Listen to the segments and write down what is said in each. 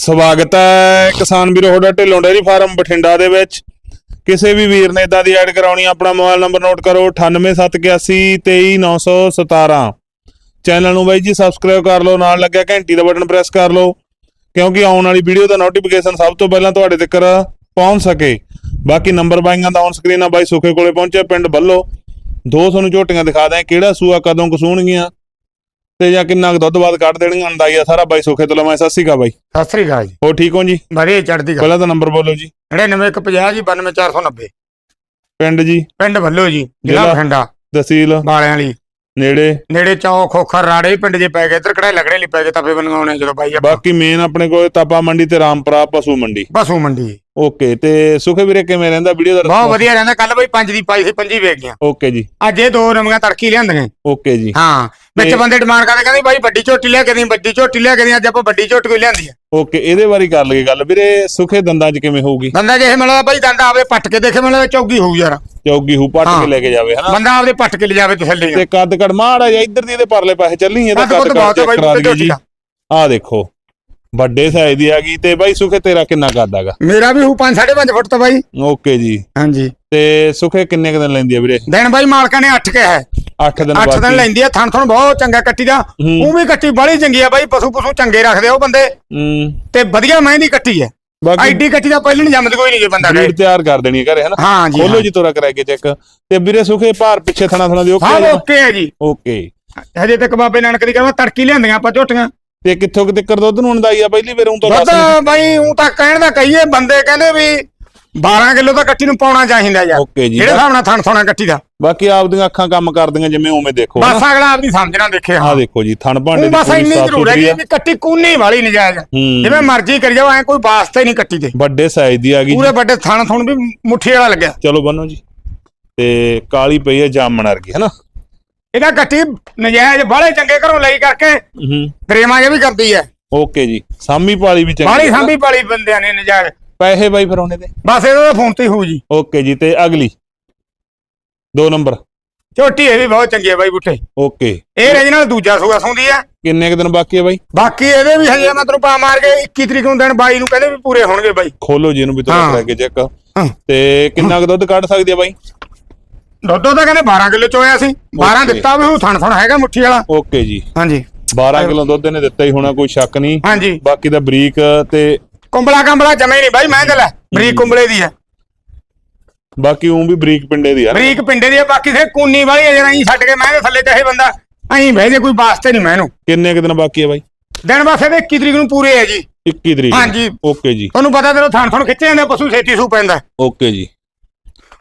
ਸਵਾਗਤ ਹੈ ਕਿਸਾਨ ਵੀਰੋ, ਤੁਹਾਡਾ ਢਿੱਲੋਂ ਡੇਅਰੀ ਫਾਰਮ ਬਠਿੰਡਾ ਦੇ ਵਿੱਚ। ਕਿਸੇ ਵੀ ਵੀਰ ਨੇ ਇਦਾਂ ਦੀ ਐਡ ਕਰਾਉਣੀ, ਆਪਣਾ ਮੋਬਾਈਲ ਨੰਬਰ ਨੋਟ ਕਰੋ 9871823917 ਚੈਨਲ ਨੂੰ ਬਾਈ ਜੀ ਸਬਸਕ੍ਰਾਈਬ ਕਰ ਲਓ, ਨਾਲ ਲੱਗਿਆ ਘੰਟੀ ਦਾ ਬਟਨ ਪ੍ਰੈਸ ਕਰ ਲਓ, ਕਿਉਂਕਿ ਆਉਣ ਵਾਲੀ ਵੀਡੀਓ ਦਾ ਨੋਟੀਫਿਕੇਸ਼ਨ ਸਭ ਤੋਂ ਪਹਿਲਾਂ ਤੁਹਾਡੇ ਤੱਕ ਪਹੁੰਚ ਸਕੇ। ਬਾਕੀ ਨੰਬਰ ਬਾਈਆਂ ਦਾ ਔਨ ਸਕਰੀਨ ਆ, ਬਾਈ ਸੁਖੇ ਕੋਲੇ ਪਹੁੰਚਿਆ, ਪਿੰਡ ਬੱਲੋ। ਦੋ ਤੁਹਾਨੂੰ ਝੋਟੀਆਂ ਦਿਖਾ ਦਾਂ ਕਿਹੜਾ ਸੂਆ ਕਦੋਂ ਕਸੂਣਗੀਆਂ ਤੇ ਜਾਂ ਕਿੰਨਾ ਕੁ ਦੁੱਧ ਬਾਅਦ ਕੱਢ ਦੇਣਗੀਆਂ ਅੰਦਾਜ਼ਾ ਸਾਰਾ ਬਾਈ ਸੁਖੇ ਤੋਂ ਲਵਾਂ ਸਤਿ ਸ਼੍ਰੀ ਅਕਾਲ ਬਾਈ। ਸਤਿ ਸ੍ਰੀ ਅਕਾਲ ਜੀ। ਹੋ ਠੀਕ ਹੋ ਜੀ? ਬੜੀ ਚੜਦੀ ਗੱਲ ਪਹਿਲਾਂ ਤਾਂ ਨੰਬਰ ਬੋਲੋ ਜੀ। 99150 ਜੀ 92490 ਪਿੰਡ ਜੀ? ਪਿੰਡ ਵੱਲੋ ਜੀ ਜ਼ਿਲ੍ਹਾ? ਜ਼ਿਲ੍ਹਾ? ਬਠਿੰਡਾ। ਤਹਿਸੀਲ? ਬਾਲਿਆਂ ਵਾਲੀ। ਨੇੜੇ? ਨੇੜੇ ਚੌਕ ਖੋਖਰ ਰਾੜੇ ਪਿੰਡ ਜੇ ਪੈ ਗਏ ਇੱਧਰ ਕਿਹੜੇ ਲਗੜੇ ਲਈ ਪੈ ਗਏ ਤਪੇ ਬਣਾਉਣੇ ਜਦੋਂ ਬਾਈ ਆਪਾਂ। ਬਾਕੀ ਮੇਨ ਆਪਣੇ ਕੋਲ ਤਾਪਾ ਮੰਡੀ ਤੇ ਰਾਮਪੁਰਾ ਪਸ਼ੂ ਮੰਡੀ। ਬਸੂ ਮੰਡੀ। ਓਕੇ ਤੇ ਸੁਖੇ ਵੀਰੇ ਕਿਵੇਂ ਰਹਿੰਦਾ? ਵੀਡੀਓ ਦਾ ਬਹੁਤ ਵਧੀਆ ਰਹਿੰਦਾ ਕੱਲ ਬਈ ਪੰਜ ਦੀ ਪਾਈ ਸੀ ਪੰਜੀ ਵੇਚ ਗਿਆ। ਓਕੇ ਜੀ। ਅੱਜ ਇਹ ਦੋ ਨਵੀਆਂ ਤੜਕੀ ਲਿਆਂਦੀਆਂ। ਓਕੇ ਜੀ। ਹਾਂ। ਵਿੱਚ ਬੰਦੇ ਡਿਮਾਂਡ ਕਰਦੇ ਕਹਿੰਦੇ ਬਾਈ ਵੱਡੀ ਝੋਟੀ ਲਿਆ ਕੇ ਦੀ ਵੱਡੀ ਝੋਟੀ ਲਿਆ ਕੇ ਦੀ ਅੱਜ ਆਪਾਂ ਵੱਡੀ ਝੋਟੀ ਕੋਈ ਲਿਆਂਦੀ ਆ। ਓਕੇ ਇਹਦੇ ਬਾਰੇ ਕਰ ਲਈਏ ਗੱਲ ਵੀਰੇ ਸੁਖੇ ਦੰਦਾਂ 'ਚ ਕਿਵੇਂ ਹੋਊਗੀ? ਬੰਦਾ ਜੇ ਮਿਲਦਾ ਬਾਈ ਦੰਦਾ ਆਪਦੇ ਪੱਟ ਕੇ ਦੇਖੇ ਮਿਲਦਾ ਚੌਗੀ ਹੋਊ ਯਾਰ। ਚੌਗੀ ਹੂ ਪੱਟ। ਕੇ ਲੈ ਕੇ ਜਾਵੇ ਹਨਾ? ਬੰਦਾ ਆਪਦੇ ਪੱਟ ਕੇ ਲਿਜਾਵੇ ਤਸੱਲੀ ਤੇ ਕੱਦ ਕੜ ਮਾੜਾ ਜਾਂ ਇੱਧਰ ਦੀ ਇਹਦੇ ਪਰਲੇ ਪਾਸੇ ਚੱਲੀ ਇਹਦਾ ਕੱਦ ਕੜ ਕਰਾ ਜੀ। ਦਾ। ਆਹ ਦੇਖੋ ਵੱਡੇ ਸਾਈਜ਼ ਦੀ ਆ ਗਈ ਤੇ ਬਾਈ ਸੁਖੇ ਤੇਰਾ ਕਿੰਨਾ ਕੱਦ ਹੈਗਾ? ਮੇਰਾ ਵੀ ਹੂ 5 5.5 ਫੁੱਟ ਤੋਂ ਬਾਈ। ਓਕੇ ਜੀ। ਹਾਂਜੀ। ਤੇ ਸੁਖੇ ਕਿੰਨੇ ਕੁ ਦਿਨ ਲੈਂਦੀ ਆ ਵੀਰੇ? ਦਿਨ ਬਾਈ ਮਾਲਕਾਂ ਨੇ 8 ਕਿਹਾ ਹੈ। 8 ਦਿਨ 8 ਦਿਨ ਲੈਂਦੀ ਆ ਥਣ ਥਣ ਬਹੁਤ ਚੰਗਾ ਕੱਟੀ ਦਾ। ਉਹ ਵੀ ਕੱਟੀ ਬੜੀ ਚੰਗੀ ਆ ਬਾਈ ਪਸ਼ੂ ਪਸ਼ੂ ਚੰਗੇ ਰੱਖਦੇ ਆ ਉਹ ਬੰਦੇ। ਤੇ ਵਧੀਆ ਮਹਿੰਦੀ ਕੱਟੀ ਹੈ ਬਾਕੀ ਐਡੀ ਕੱਟੀ ਦਾ ਪਹਿਲਾਂ ਨਹੀਂ ਜੰਮਦ ਕੋਈ ਨਹੀਂ ਜੇ ਬੰਦਾ ਬਰੀਡ ਤਿਆਰ ਕਰ ਦੇਣੀ ਹੈ ਘਰੇ ਹਨਾ? ਹਾਂ ਜੀ ਖੋਲੋ ਜੀ ਤੋਰਾ ਕਰਾ ਕੇ ਚੈੱਕ। ਤੇ ਵੀਰੇ ਸੁਖੇ ਭਾਰ ਪਿੱਛੇ ਥਣਾ ਥਣਾ ਦਿਓ ਹਾਂ ਓਕੇ ਹੈ ਜੀ। ਓਕੇ। ਹਜੇ ਤੱਕ ਬਾਬੇ ਨਾਨਕ ਦੀ ਕਹਿੰਦਾ ਤੜਕੀ ਲਿਆਂਦੀਆਂ ਆਪਾਂ ਝੋਟੀਆਂ। ਤੇ ਕਿੱਥੋਂ ਕਿਤੇ ਕਰ ਦੁੱਧ ਨੂੰ ਅੰਦਾਜ਼ਾ ਪਹਿਲੀ ਵਾਰ ਉਹ ਤਾਂ ਦੱਸ ਬਾਈ ਉਹ ਤਾਂ ਕਹਿਣ ਦਾ ਕਹੀਏ ਬੰਦੇ ਕਹਿੰਦੇ ਵੀ 12 ਕਿਲੋ ਤਾਂ ਕੱਟੀ ਨੂੰ ਪਾਉਣਾ ਚਾਹੀਦਾ ਯਾਰ। ਓਕੇ ਜੀ। ਜਿਹੜੇ ਹਿਸਾਬ ਨਾਲ ਥਣ ਥੋਣਾ ਕੱਟੀ ਦਾ? ਬਾਕੀ ਆਪਦੀਆਂ ਅੱਖਾਂ ਕੰਮ ਕਰਦੀਆਂ ਜਿਵੇਂ ਉਵੇਂ ਦੇਖੋ ਬਸ ਅਗਲਾ ਆਪਣੀ ਸਮਝਣਾ ਦੇਖੇ ਆਹ ਹਾਂ ਦੇਖੋ ਜੀ ਥਣ ਭਾਂਡੇ ਦੀ ਬਸ ਪੂਰੀ ਇੰਨੀ ਸਾਫ਼ ਜ਼ਰੂਰ ਹੈ ਸੁਥਰੀ ਆ। ਵੀ ਕੱਟੀ ਕੂਨੀ ਵਾਲੀ ਨਜਾਇਜ਼। ਹੂੰ। ਜਿਵੇਂ ਮਰਜ਼ੀ ਕਰੀ ਜਾਓ ਐ ਕੋਈ ਵਾਸਤੇ ਨਹੀਂ ਕੱਟੀ ਦੇ। ਵੱਡੇ ਸਾਈਜ਼ ਦੀ ਆ ਗਈ ਪੂਰੇ ਵੱਡੇ ਥਣ ਥਣ ਵੀ ਮੁੱਠੀ ਵਾਲਾ ਲੱਗਿਆ। ਚਲੋ ਬੰਨੋ ਜੀ। ਤੇ ਕਾਲੀ ਪਈ ਹੈ ਜਾਮਣ ਵਰਗੀ ਹੈਨਾ? ਇਹਦਾ ਕੱਟੀ ਨਜਾਇਜ਼ ਬਾਹਲੇ ਚੰਗੇ ਘਰੋਂ ਲਈ ਕਰਕੇ ਹੂੰ। ਪ੍ਰੇਮਾਂ ਜੇ ਵੀ ਕਰਦੀ ਹੈ ਓਕੇ ਜੀ। ਸਾਮੀ ਪਾਲੀ ਵੀ ਚੰਗੀ ਬਾਹਲੀ? ਸਾਂਭੀ ਪਾਲੀ ਬੰਦਿਆਂ ਨੇ ਨਜਾਇਜ਼। ਪੈਸੇ ਬਾਈ ਫਿਰ ਉਹਨੇ ਦੇ ਬਸ ਇਹਦਾ ਤਾਂ ਫੋਨ ਤੇ ਹੀ ਹੋਊ ਜੀ। ਓਕੇ ਜੀ ਤੇ ਅਗਲੀ। ਦੋ ਨੰਬਰ। ਝੋਟੀ ਇਹ ਵੀ ਬਹੁਤ ਚੰਗੀ ਹੈ ਬਾਈ ਬੁੱਠੇ ਓਕੇ। ਇਹ ਰੇਜ ਨਾਲ ਦੂਜਾ ਸੂਆ ਸੌਂਦੀ ਹੈ ਕਿੰਨੇ ਕੁ ਦਿਨ ਬਾਕੀ ਹੈ ਬਾਈ? ਬਾਕੀ ਇਹਦੇ ਵੀ ਹਜੇ ਮੈਂ ਤੈਨੂੰ ਪਾ ਮਾਰ ਕੇ 21 ਤਰੀਕ ਨੂੰ ਦਿਨ 22 ਨੂੰ ਕਹਿੰਦੇ ਵੀ ਪੂਰੇ ਹੋਣਗੇ ਬਾਈ। ਖੋਲੋ ਜੀ ਇਹਨੂੰ ਵੀ ਹਾਂ। ਕਰਾ ਕੇ ਚੈੱਕ। ਤੇ ਕਿੰਨਾ ਕੁ ਦੁੱਧ ਕੱਢ ਸਕਦੀ ਹੈ ਬਾਈ? ਦੁੱਧੋ ਤਾਂ ਕਹਿੰਦੇ 12 ਕਿਲੋ ਚੋਇਆ ਸੀ। 12 Okay. ਦਿੱਤਾ ਵੀ ਉਹ ਥਣ ਥਣ ਹੈਗਾ ਮੁੱਠੀ ਵਾਲਾ। ਓਕੇ ਜੀ। ਹਾਂਜੀ। 12 ਕਿਲੋ ਦੁੱਧ ਇਹਨੇ ਦਿੱਤਾ ਹੀ ਹੋਣਾ ਕੋਈ ਸ਼ੱਕ ਨਹੀਂ। ਹਾਂਜੀ। ਬਾਕੀ ਦਾ ਬਰੀਕ ਤੇ ਕੁੰਬਲਾ ਕੰਬਲਾ ਜਮੇ ਨਹੀਂ ਬਾਈ ਮੈਂ ਤੇ ਲੈ ਬਰੀਕ ਕੁੰਬਲੇ ਦੀ ਹੈ। ਬਾਕੀ ਉਹ ਵੀ ਬਰੀਕ ਪਿੰਡੇ ਦੀ ਯਾਰ ਬਰੀਕ ਪਿੰਡੇ ਦੀ ਹੈ ਬਾਕੀ ਸੇ ਕੂਨੀ ਵਾਲੀ ਹੈ ਹੀ ਛੱਡ ਕੇ ਮੈਂ ਥੱਲੇ ਚਾਹੇ ਬੰਦਾ ਅਹੀਂ ਬਹਿ ਜੇ ਕੋਈ ਵਾਸਤੇ ਨਹੀਂ ਮੈਨੂੰ ਕਿੰਨੇ ਕੁ ਦਿਨ ਬਾਕੀ ਹੈ ਬਾਈ? ਦਿਨ ਵਾਸਤੇ ਦੇ 21 ਤਰੀਕ ਨੂੰ ਪੂਰੇ ਹੈ ਜੀ। 21 ਤਰੀਕ ਹਾਂਜੀ। ਓਕੇ ਜੀ। ਤੁਹਾਨੂੰ ਪਤਾ ਤੇਰੋ ਥਣ ਥਣ ਖਿੱਚੇ ਜਾਂਦੇ ਪਸ਼ੂ ਛੇਤੀ ਸੂ ਪੈਂਦਾ। ਓਕੇ ਜੀ।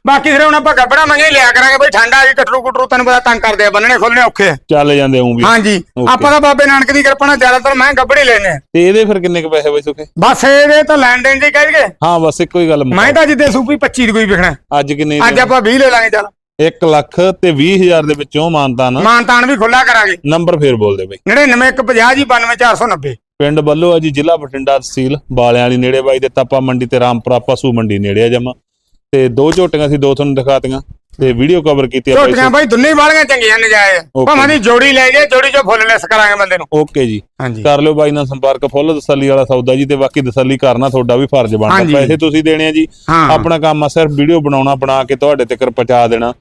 ਬਾਕੀ ਸਿਰੇ ਹੁਣ ਆਪਾਂ ਗੱਬੜਾ ਮੰਗੇ ਲਿਆ ਕਰਾਂਗੇ ਬਈ ਠੰਡਾ ਗਈ ਕਟਰੂ ਕੁਟਰੂ ਤੈਨੂੰ ਪਤਾ ਤੰਗ ਕਰਦੇ ਆ ਬੰਨਣੇ ਖੋਲਣੇ ਔਖੇ ਆ। ਚੱਲ ਜਾਂਦੇ ਉਹ ਵੀ। ਹਾਂਜੀ Okay. ਆਪਾਂ ਤਾਂ ਬਾਬੇ ਨਾਨਕ ਦੀ ਕਿਰਪਾ ਨਾਲ ਜ਼ਿਆਦਾਤਰ ਮੈਂ ਗੱਬੜੇ ਲੈਨੇ ਆ। ਤੇ ਇਹਦੇ ਫਿਰ ਕਿੰਨੇ ਕੁ ਪੈਸੇ ਬਾਈ ਸੁਖੇ? ਬਸ ਇਹਦੇ ਤਾਂ ਲੈਣ ਦੇਣ ਦੀ ਕਹਿ ਗਏ ਹਾਂ ਬਸ ਇੱਕੋ ਹੀ ਗੱਲ। ਮੈਂ ਤਾਂ ਜਿੱਦੇ ਸੂਪੀ 25 ਦੀ ਕੋਈ ਵਿਖਣਾ। ਅੱਜ ਕਿੰਨੇ ਅੱਜ ਆਪਾਂ 20 ਲੈ ਲਾਂਗੇ ਚੱਲ। 1 ਲੱਖ ਤੇ 20 ਹਜ਼ਾਰ ਦੇ ਵਿੱਚੋਂ ਮਾਨਤਾ ਨਾ ਮਾਨ ਤਾਨ ਵੀ ਖੁੱਲਾ ਕਰਾਂਗੇ। ਨੰਬਰ ਫੇਰ ਬੋਲ ਦੇ ਬਾਈ। 9950 ਜੀ 92490 ਪਿੰਡ ਬੱਲੋ ਆ ਜੀ ਜ਼ਿਲ੍ਹਾ ਬਠਿੰਡਾ ਤਹਿਸੀਲ ਬਾਲਿਆਂ ਵਾਲੀ ਨੇੜੇ ਬਾਈ ਦੇ ਤਾਪਾ ਮੰਡੀ ਤੇ ਰਾਮਪੁਰਾ ਪਸ਼ੂ ਮੰਡੀ ਨੇੜੇ ਆ ਜਮਾ। ਤੇ ਦੋ ਝੋਟੀਆਂ ਸੀ ਦੋ ਤੁਹਾਨੂੰ ਦਿਖਾਤੀਆਂ ਤੇ ਵੀਡੀਓ ਕਵਰ ਕੀਤੀ ਆ ਬਾਈ ਝੋਟੀਆਂ ਬਾਈ ਦੁੰਨੇ ਵਾਲੀਆਂ ਚੰਗੀਆਂ ਨਜਾਇਜ਼. ਭਾਵੇਂ ਦੀ ਜੋੜੀ ਲੈ ਜੇ ਜੋੜੀ ਚੋਂ ਫੁੱਲ ਲੈਸ ਕਰਾਂਗੇ ਬੰਦੇ ਨੂੰ। ਓਕੇ ਜੀ। ਕਰ ਲਿਓ ਬਾਈ ਨਾਲ ਸੰਪਰਕ ਫੁੱਲ ਤਸੱਲੀ ਵਾਲਾ ਸੌਦਾ ਜੀ ਤੇ ਬਾਕੀ ਤਸੱਲੀ ਕਰਨਾ ਤੁਹਾਡਾ ਵੀ ਫਰਜ਼ ਬਣਦਾ। ਪੈਸੇ ਤੁਸੀਂ ਦੇਣੇ ਆ ਜੀ। ਆਪਣਾ ਕੰਮ ਆ ਸਿਰਫ ਵੀਡੀਓ ਬਣਾਉਣਾ ਬਣਾ ਕੇ ਤੁਹਾਡੇ ਤੱਕ ਪਹੁੰਚਾ ਦੇਣਾ।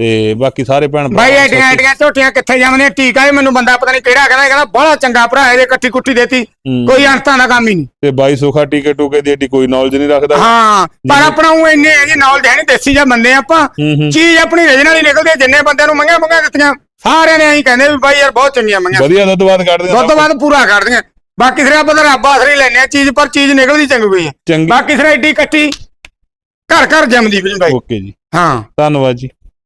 ਤੇ ਬਾਕੀ ਸਾਰੇ ਭੈਣ ਬਾਈ ਭਰਾ ਐਡੀਆਂ ਐਡੀਆਂ ਝੋਟੀਆਂ ਕਿੱਥੇ ਜਾਂਦੀਆਂ ਟੀਕਾ ਹੀ ਮੈਨੂੰ ਬੰਦਾ ਪਤਾ ਨਹੀਂ ਕਿਹੜਾ ਕਹਿੰਦਾ ਕਹਿੰਦਾ ਬੜਾ ਚੰਗਾ ਭਰਾ ਇਹਦੇ ਕੱਟੀ ਕੁੱਟੀ ਦੇਤੀ। ਕੋਈ ਅੰਤਾਂ ਦਾ ਕੰਮ ਹੀ ਨਹੀਂ। ਤੇ ਬਾਈ ਸੁਖਾ ਟੀਕੇ ਟੂਕੇ ਦੀ ਏਡੀ ਕੋਈ ਨੌਲੇਜ ਨਹੀਂ ਰੱਖਦਾ। ਹਾਂ ਪਰ ਆਪਣਾ ਉਹ ਇੰਨੇ ਜੀ ਨੌਲੇਜ ਹੈ ਨਹੀਂ ਦੇਸੀ ਜਿਹਾ ਬੰਦੇ ਆਪਾਂ। ਚੀਜ਼ ਆਪਣੀ ਰੀਜਨਲ ਹੀ ਨਿਕਲਦੀ ਹੈ ਜਿੰਨੇ ਬੰਦਿਆਂ ਨੂੰ ਮੰਗਿਆ ਮੰਗਿਆ ਦਿੱਤੀਆਂ ਸਾਰਿਆਂ ਨੇ ਐਂ ਕਹਿੰਦੇ ਵੀ ਬਾਈ ਯਾਰ ਬਹੁਤ ਚੰਗੀਆਂ ਮੰਗੀਆਂ। ਵਧੀਆ ਦੁੱਧ ਬਾਦ ਕੱਢਦੇ ਦੁੱਧ ਤੋਂ। ਬਾਅਦ ਪੂਰਾ ਕਰਦੀਆਂ ਬਾਕੀ ਸਿਰੇ ਆਪਾਂ ਤਾਂ ਰੱਬ ਆਸਰੇ ਲੈਨੇ ਆ ਚੀਜ਼ ਪਰ ਚੀਜ਼ ਨਿਕਲਦੀ ਚੰਗੀ ਗਈ ਹੈ। ਬਾਕੀ ਸਿਰੇ ਏਡੀ ਕੱਟੀ ਘਰ ਘਰ ਜੰਮਦੀ ਵੀ ਬਾਈ। ਓਕੇ ਜੀ। ਹਾਂ। ਧੰਨਵਾਦ ਜੀ।